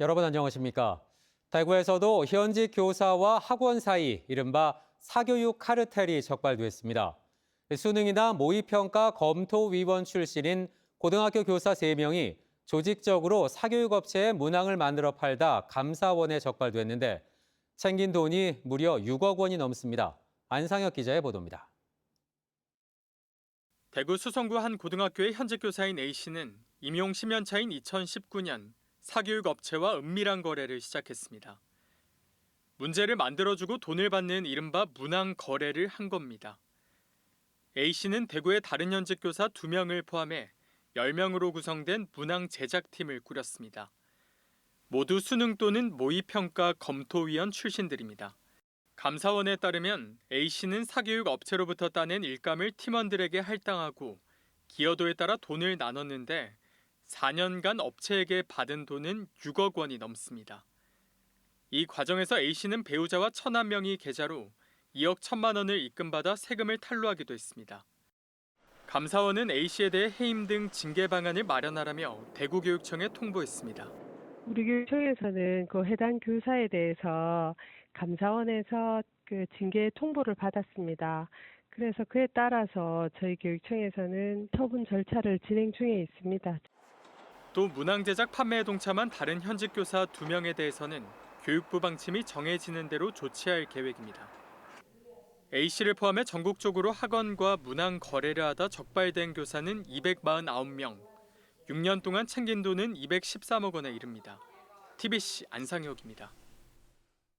여러분 안녕하십니까? 대구에서도 현직 교사와 학원 사이 이른바 사교육 카르텔이 적발됐습니다. 수능이나 모의평가 검토위원 출신인 고등학교 교사 3명이 조직적으로 사교육업체에 문항을 만들어 팔다 감사원에 적발됐는데 챙긴 돈이 무려 6억 원이 넘습니다. 안상혁 기자의 보도입니다. 대구 수성구 한 고등학교의 현직 교사인 A 씨는 임용 10년 차인 2019년 사교육 업체와 은밀한 거래를 시작했습니다. 문제를 만들어주고 돈을 받는 이른바 문항 거래를 한 겁니다. A 씨는 대구의 다른 현직 교사 2명을 포함해 10명으로 구성된 문항 제작팀을 꾸렸습니다. 모두 수능 또는 모의평가 검토위원 출신들입니다. 감사원에 따르면 A 씨는 사교육 업체로부터 따낸 일감을 팀원들에게 할당하고 기여도에 따라 돈을 나눴는데 4년간 업체에게 받은 돈은 6억 원이 넘습니다. 이 과정에서 A 씨는 배우자와 천한 명의 계좌로 2억 1천만 원을 입금받아 세금을 탈루하기도 했습니다. 감사원은 A 씨에 대해 해임 등 징계 방안을 마련하라며 대구교육청에 통보했습니다. 우리 교육청에서는 그 해당 교사에 대해서 감사원에서 그 징계 통보를 받았습니다. 그래서 그에 따라서 저희 교육청에서는 처분 절차를 진행 중에 있습니다. 또 문항 제작 판매에 동참한 다른 현직 교사 2명에 대해서는 교육부 방침이 정해지는 대로 조치할 계획입니다. A 씨를 포함해 전국적으로 학원과 문항 거래를 하다 적발된 교사는 249명, 6년 동안 챙긴 돈은 213억 원에 이릅니다. TBC 안상혁입니다.